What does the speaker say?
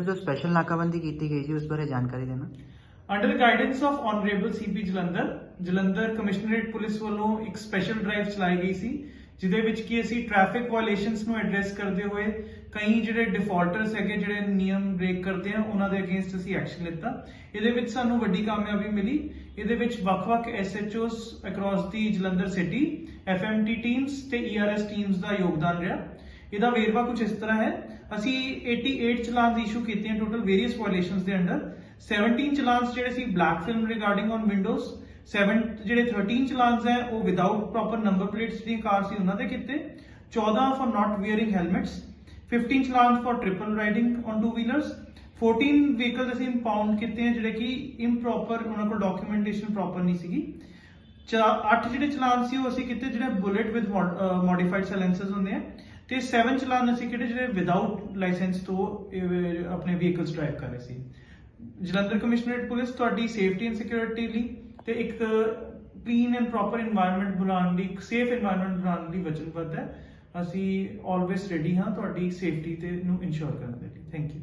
Sir ਜੋ special ਨਾਕਾਬੰਦੀ ਕੀਤੀ ਗਈ ਸੀ ਉਸ ਬਾਰੇ ਜਾਣਕਾਰੀ ਦੇਣਾ। Under guidance of honourable CP Jalandhar Jalandhar commissionerate police ਵੱਲੋਂ ਇੱਕ ਸਪੈਸ਼ਲ ਡਰਾਈਵ ਚਲਾਈ ਗਈ ਸੀ, ਜਿਹਦੇ ਵਿੱਚ ਕੀ ਅਸੀਂ ਟ੍ਰੈਫਿਕ ਵਾਇਲੇਸ਼ਨਸ ਨੂੰ ਐਡਰੈਸ ਕਰਦੇ ਹੋਏ ਕਈ ਜਿਹੜੇ ਡਿਫਾਲਟਰਸ ਹੈਗੇ, ਜਿਹੜੇ ਨਿਯਮ ਬ੍ਰੇਕ ਕਰਦੇ ਆ, ਉਹਨਾਂ ਦੇ ਅਗੇਂਸਟ ਅਸੀਂ ਐਕਸ਼ਨ ਲਿੱਤਾ। ਇਹਦੇ ਵਿੱਚ ਸਾਨੂੰ ਵੱਡੀ ਕਾਮਯਾਬੀ ਮਿਲੀ। ਇਹਦੇ ਵਿੱਚ ਵੱਖ-ਵੱਖ SHOs across the Jalandhar city FMT teams ਤੇ ਈਆਰਐਸ ਟੀਮਸ ਦਾ ਯੋਗਦਾਨ ਰਿਹਾ। ਇਹਦਾ ਵੇਰਵਾ ਕੁਝ ਇਸ ਤਰ੍ਹਾਂ ਹੈ। ਅਸੀਂ 88 ਚਲਾਨਸ ਇਸ਼ੂ ਕੀਤੇ ਹਨ ਟੋਟਲ ਵੇਰੀਅਸ ਵਾਇਲੇਸ਼ਨਸ ਦੇ ਅੰਡਰ। 17 ਚਲਾਨਸ ਜਿਹੜੇ ਸੀ black film regarding on windows 7 ਜਿਹੜੇ 13 ਚਲਾਨਸ ਹੈ, ਉਹ ਵਿਦਆਊਟ ਪ੍ਰੋਪਰ ਨੰਬਰ ਪਲੇਟਸ ਜਿਹੜੀਆਂ ਕਾਰ ਸੀ ਉਹਨਾਂ ਦੇ ਕੀਤੇ। 14 for not wearing helmets 15 challans for triple riding on two wheelers 14 vehicles ਅਸੀਂ ਇੰਪਾਊਂਡ ਕੀਤੇ ਹਨ ਜਿਹੜੇ ਕਿ ਇੰਪ੍ਰੋਪਰ ਉਹਨਾਂ ਕੋਲ ਡਾਕੂਮੈਂਟੇਸ਼ਨ ਪ੍ਰੋਪਰ ਨਹੀਂ ਸੀਗੀ। ਚਾ- ਅੱਠ ਜਿਹੜੇ ਚਲਾਨ ਸੀ ਉਹ ਅਸੀਂ ਕੀਤੇ, ਜਿਹੜੇ ਬੁਲੇਟ ਵਿਦ ਮੋਡੀਫਾਈਡ ਸਾਇਲੈਂਸਰਸ ਹੁੰਦੇ ਆ। ਤੇ 7 ਚਲਾਨ ਅਸੀਂ ਕਿਹੜੇ ਜਿਹੜੇ ਵਿਦਆਊਟ ਲਾਇਸੈਂਸ ਤੋਂ ਆਪਣੇ ਵਹੀਕਲਸ ਡਰਾਈਵ ਕਰ ਰਹੇ ਸੀ। ਜਲੰਧਰ ਕਮਿਸ਼ਨਰੇਟ ਪੁਲਿਸ ਤੁਹਾਡੀ ਸੇਫਟੀ ਐਂਡ ਸਿਕਿਉਰਿਟੀ ਲਈ ਤੇ ਇੱਕ ਕਲੀਨ ਐਂਡ ਪ੍ਰੋਪਰ এনवायरमेंट ਬਣਾਉਣ ਲਈ ਇੱਕ ਸੇਫ এনवायरमेंट ਬਣਾਉਣ ਲਈ ਵਚਨਬੱਧ ਹੈ। ਅਸੀਂ ਆਲਵੇਸ ਰੈਡੀ ਹਾਂ ਤੁਹਾਡੀ ਸੇਫਟੀ ਤੇ ਨੂੰ ਇਨਸ਼ੋਰ ਕਰਨ ਦੇ ਲਈ। Thank you